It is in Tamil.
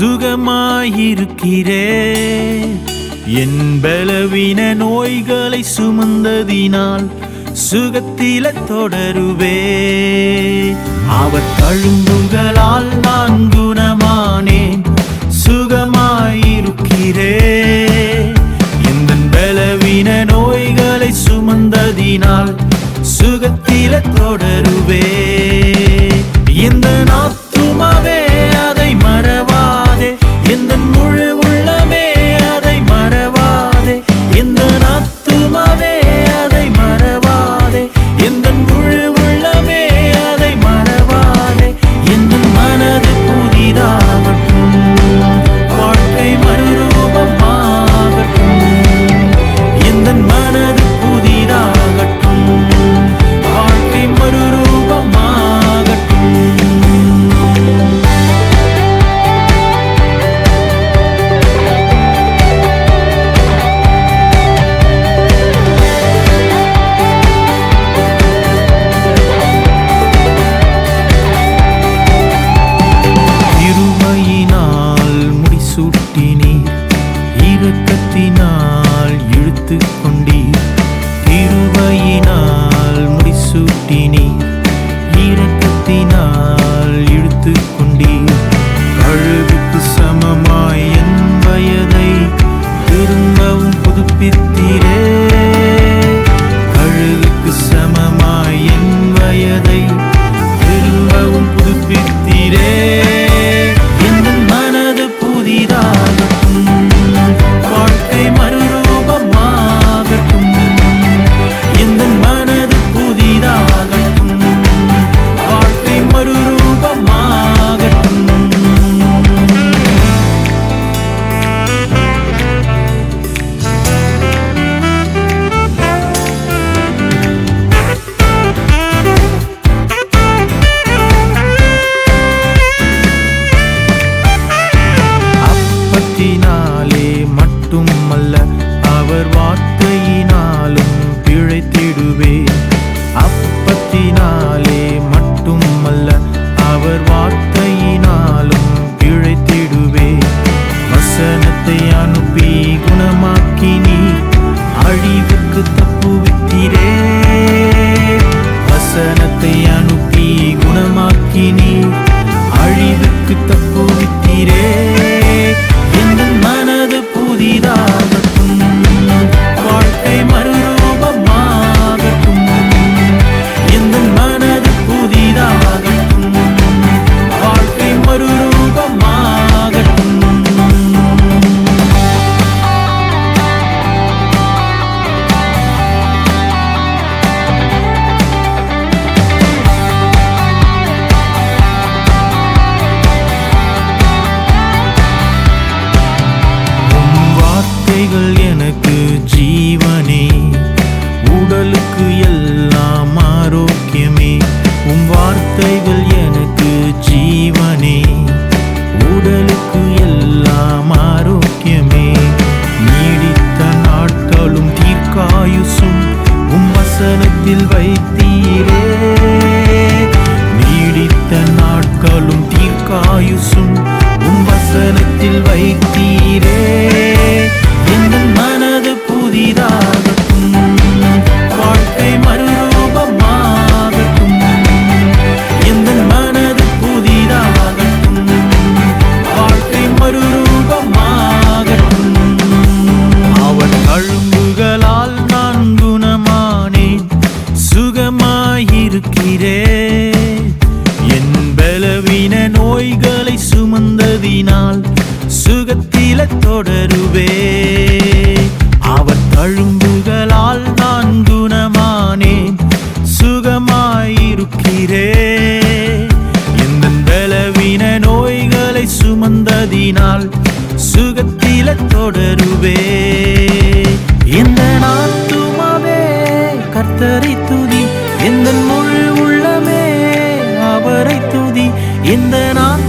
சுகமாயிருக்கிறேன். என் பலவீன நோய்களை சுமந்ததினால் சுகத்தில தொடருவே. அவர் தழும்புகளால் நான் குணமானேன். சுகமாயிருக்கிறே. இந்த பலவீன நோய்களை சுமந்ததினால் சுகத்தில தொடருவே. இந்த நாத்துமாவே அதை மறவாதே. இந்த முழு do PT need it நில தொடருவே இந்த நாட்டுமாவே கர்த்தரை துதி. எந்த முழு உள்ளமே அவரை துதி. இந்த நாட்டு